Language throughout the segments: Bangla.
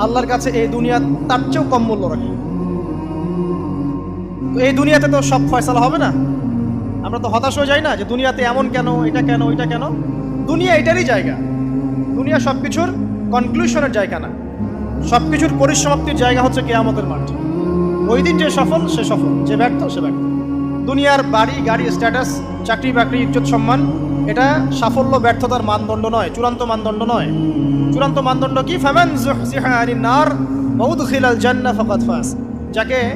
আল্লাহর কাছে এই দুনিয়া তার চেয়েও কম মূল্য রাখে। এই দুনিয়াতে তো সব ফয়সালা হবে না। আমরা তো হতাশ হয়ে যাই না যে দুনিয়াতে এমন কেন, এটা কেন, ওইটা কেন? দুনিয়া এটারই জায়গা। দুনিয়া সব কিছুর কনক্লুশনের জায়গা না। সব কিছুর পরিসমাপ্তির জায়গা হচ্ছে কেয়ামতের মাঠ। ওই দিন যে সফল, সে সফল। যে ব্যর্থ, সে ব্যর্থ। দুনিয়ার বাড়ি, গাড়ি স্ট্যাটাস চাকরি, বাকরি, ইজ্জত, সম্মান, এটা সাফল্য, ব্যর্থতার মানদণ্ড নয়, চূড়ান্ত মানদণ্ড নয়। চূড়ান্ত মানদণ্ড কি? যাকে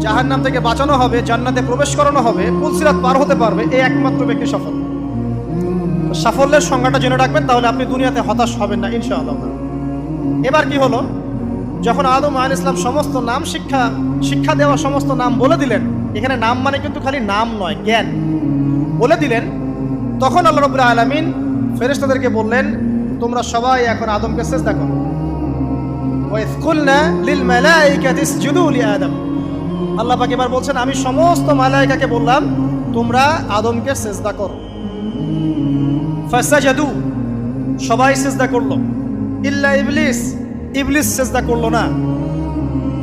জাহান্নাম থেকে বাঁচানো হবে, জান্নাতে প্রবেশ করানো হবে পুলসিরাত পার হতে পারবে এই একমাত্র ব্যক্তি সফল। সাফল্যের সংজ্ঞাটা জেনে রাখবেন, তাহলে আপনি দুনিয়াতে হতাশ হবেন না, ইনশাআল্লাহ। এবার কি হলো? যখন আদম আল ইসলাম সমস্ত নাম শিক্ষা শিক্ষা দেওয়া সমস্ত নাম বলে দিলেন এখানে নাম মানে কিন্তু খালি নাম নয়, জ্ঞান। বলে দিলেন, তখন আল্লাহ রবুল্লা আলমিন ফেরেশতাদেরকে বললেন, তোমরা সবাই এখন আদমকে চেষ্টা লি আদম। আল্লাহ পাক এবার বলছেন, আমি সমস্ত মালাইকাকে বললাম, তোমরা আদমকে সেজদা করো। ফাসাজাদু, সবাই সেজদা করল। ইল্লা ইবলিস ইবলিস সেজদা করল না।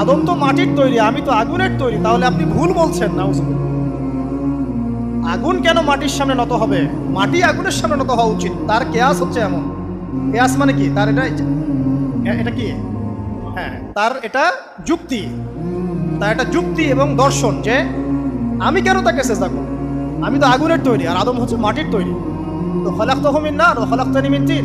আদম তো মাটির তৈরি, আমি তো আগুনের তৈরি, তাহলে আপনি ভুল বলছেন না আগুন কেন মাটির সামনে নত হবে? মাটি আগুনের সামনে নত হওয়া উচিত, তার কেয়াস হচ্ছে এমন। কেয়াস মানে কি? তার এটা এটা কি? হ্যাঁ তার এটা যুক্তি। তার এটা যুক্তি এবং দর্শন যে, আমি কেন তাকে চেষ্টা করব? আমি তো আগুনের তৈরি, আর আদম হচ্ছে মাটির তৈরি। তো ফলাক তহমিন না ও ফলাক তানিমিন তিন।